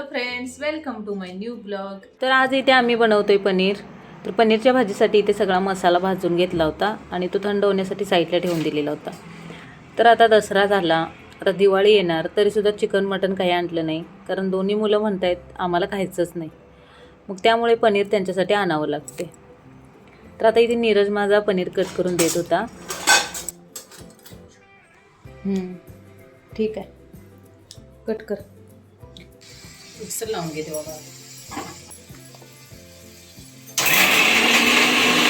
Hello friends welcome to my new blog. तर आज इथे आम्ही बनवतोय पनीर. तर पनीरच्या भाजीसाठी इथे सगळा मसाला भाजून घेतला होता आणि तो थंड होण्यासाठी साईडला ठेवून दिलेला होता. तर आता दसरा झाला आता दिवाळी येणार तरीसुद्धा चिकन मटन काही आणलं नाही. कारण दोन्ही मुलं म्हणतायत आम्हाला खायचंच नाही. मग त्यामुळे पनीर त्यांच्यासाठी आणावं लागते. तर आता इथे नीरज माझा पनीर कट करून देत होता. ठीक आहे. कट कर. मिक्सर लावून घेते बाबा.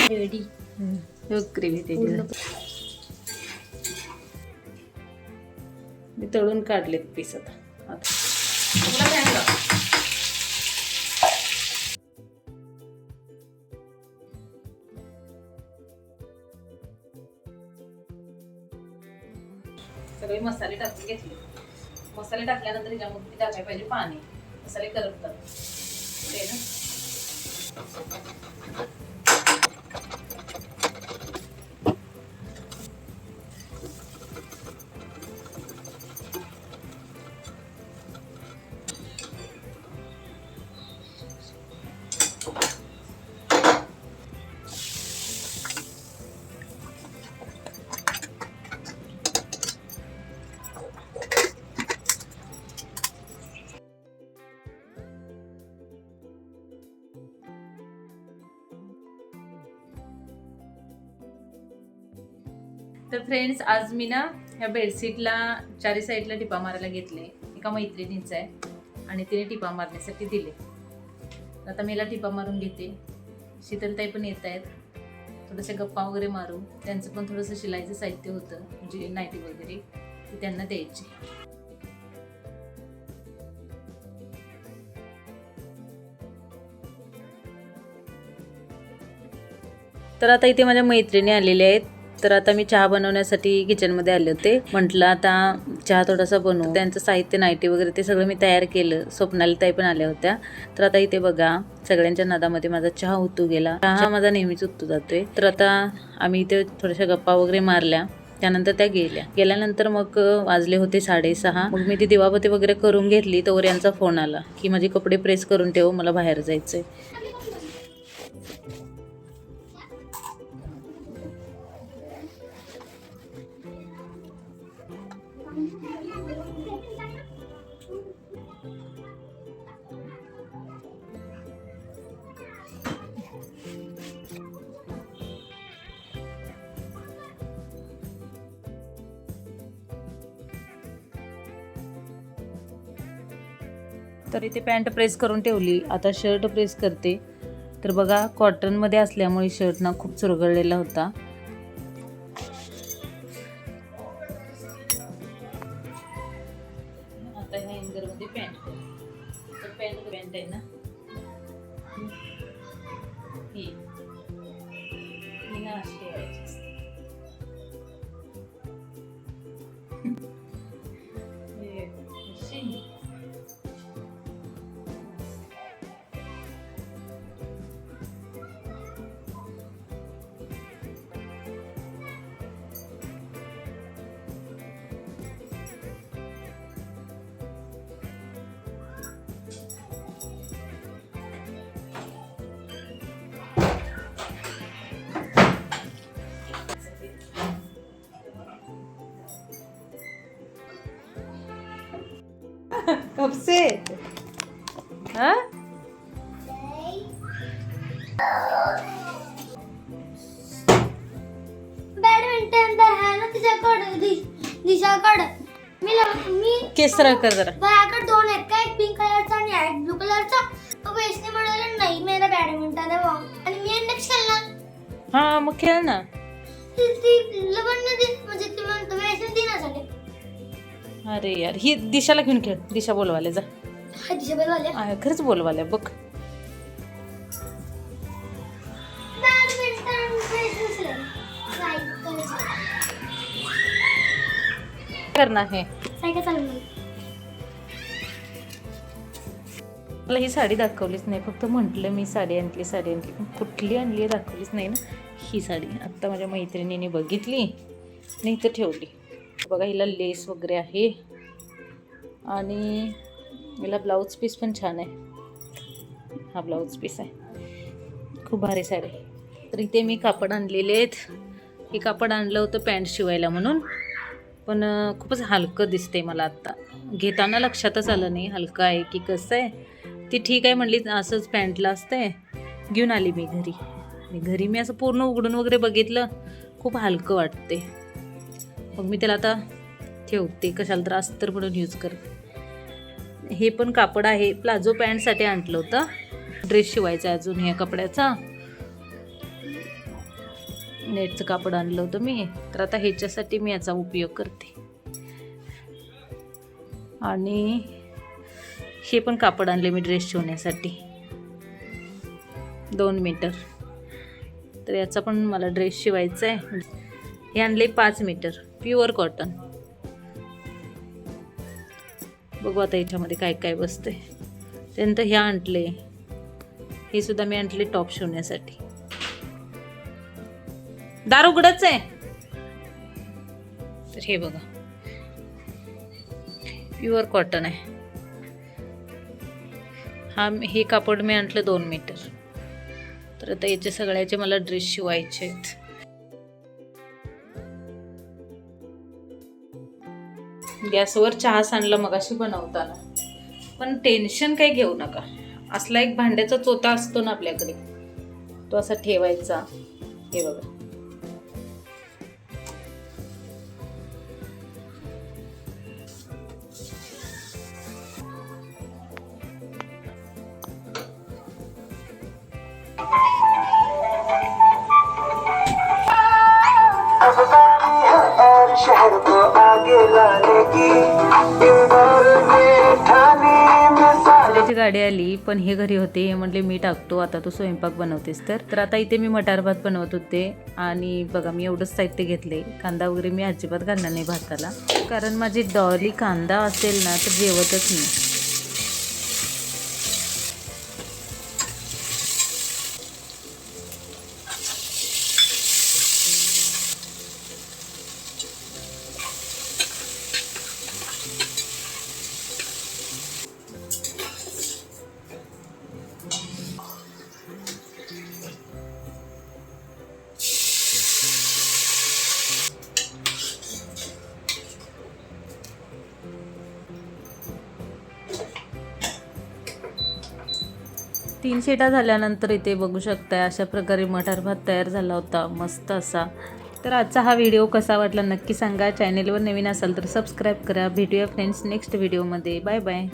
रेडी ग्रेव्ही मी तळून काढलेत पीस आता. सगळे मसाले टाकून घेतले. मसाले टाकल्यानंतर ह्याच्यामध्ये टाकायला पाहिजे पाणी. मसाले करपतात ते तर फ्रेंड्स आज मी ना ह्या बेडशीटला चारी साईडला टिपा मारायला घेतले. एका मैत्रिणीचं आहे आणि तिने टिपा मारण्यासाठी दिले. आता मी याला टिपा मारून घेते. शीतलताई पण येत आहेत. थोडंसं गप्पा वगैरे मारू त्यांचं पण थोडंसं शिलाईचं साहित्य होतं म्हणजे नाईटी वगैरे ते त्यांना द्यायची. तर आता इथे माझ्या मैत्रिणी आलेल्या आहेत. तर आता मी चहा बनवण्यासाठी किचनमध्ये आले होते. म्हटलं आता चहा थोडासा बनवू. त्यांचं साहित्य नाईटी वगैरे ते सगळं मी तयार केलं. स्वप्नाली ताई पण आल्या होत्या. तर आता इथे बघा सगळ्यांच्या नादामध्ये माझा चहा उतू गेला. चहा माझा नेहमीच उतू जातोय. तर आता आम्ही इथे थोड्याशा गप्पा वगैरे मारल्या. त्यानंतर त्या गेल्या. गेल्यानंतर मग वाजले होते साडेसहा. मग मी ती दिवाबती वगैरे करून घेतली तर यांचा फोन आला की माझे कपडे प्रेस करून ठेव मला बाहेर जायचंय. तर इथे पॅन्ट प्रेस करून ठेवली. आता शर्ट प्रेस करते. तर बघा कॉटनमध्ये असल्यामुळे शर्ट ना खूप चुरगळलेला होता. आता ह्या हँगरमध्ये पॅन्ट पॅन्ट पॅन्ट आहे ना. ही. ही ना अशी कब से हाँ बॅडमिंटन तर आहे ना तिच्याकडे दि- दिशाकडे मी ला- मी केसरा कर जरा? माझ्याकडे दोन आहेत का एक पिंक कलरचा आणि एक ब्लू कलरचा मग वेसने म्हणाले नाही मेरा बॅडमिंटन आहे भाऊ आणि मी इंडेक्स खेळणार हा मग खेळ ना ती ती लवण दि म्हणजे ती म्हणतो वेसने दिना झाले अरे यार ही दिशाला घेऊन खेळ. दिशा बोलवाले जा. हा दिशा आहे, खरंच बोलवाले बघ. करणार? हे? मला ही साडी दाखवलीच नाही फक्त म्हटलं मी साडी आणली साडी आणली. पण कुठली आणली दाखवलीच नाही ना. ही साडी आत्ता माझ्या मैत्रिणीने बघितली नाही तर ठेवली. बघा हिला लेस वगैरे आहे. आणि हिला ब्लाऊज पीस पण छान आहे. हा ब्लाऊज पीस आहे. खूप भारी साडी तर इथे मी कापड आणलेले आहेत. हे कापड आणलं होतं पॅन्ट शिवायला म्हणून. पण खूपच हलकं दिसते मला आत्ता. घेताना लक्षातच आलं नाही हलकं आहे की कसं आहे. ती ठीक आहे म्हणली असंच पॅन्टला असते घेऊन आली मी घरी. घरी मी असं पूर्ण उघडून वगैरे बघितलं खूप हलकं वाटते मग मी त्याला आता ठेवते. कशाला तर अस्तर म्हणून यूज करते हे पण कापड आहे. प्लाझो पॅन्टसाठी आणलं होतं. ड्रेस शिवायचा आहे अजून ह्या कपड्याचा. नेटचं कापड आणलं होतं मी. तर आता ह्याच्यासाठी मी याचा उपयोग करते. आणि हे पण कापड आणले मी ड्रेस शिवण्यासाठी. दोन मीटर तर याचा पण मला ड्रेस शिवायचा आहे. हे आणले पाच मीटर. प्युअर कॉटन बघू आता याच्यामध्ये काय काय बसते त्यानंतर ह्या आणले. हे सुद्धा मी आणले टॉप शिवण्यासाठी. दार उघडच आहे. तर हे बघा. प्युअर कॉटन आहे. हा हे कापड मी आणलं दोन मीटर. तर आता याचे सगळ्याचे मला ड्रेस शिवायचे आहेत. गॅसवर चहा सांडला मगाशी बनवताना. पण टेन्शन काही घेऊ नका. असला एक भांड्याचा चोता असतो ना आपल्याकडे तो असा ठेवायचा. हे बघा. त्याची गाडी आली पण हे घरी होते. हे म्हटले मी टाकतो आता तू स्वयंपाक बनवतेस तर. तर आता इथे मी मटार भात बनवत होते. आणि बघा मी एवढंच साहित्य घेतले. कांदा वगैरे मी अजिबात घालणार नाही भाताला. कारण माझी डॉली कांदा असेल ना तर जेवतच नाही. तीन शिटा झाल्यानंतर इथे बघू शकताय अशा प्रकारे मटार भात तयार झाला होता. मस्त असा. तर आजचा हा व्हिडिओ कसा वाटला नक्की सांगा. चॅनेलवर नवीन असाल तर सबस्क्राईब करा. भेटूया फ्रेंड्स नेक्स्ट व्हिडिओमध्ये बाय बाय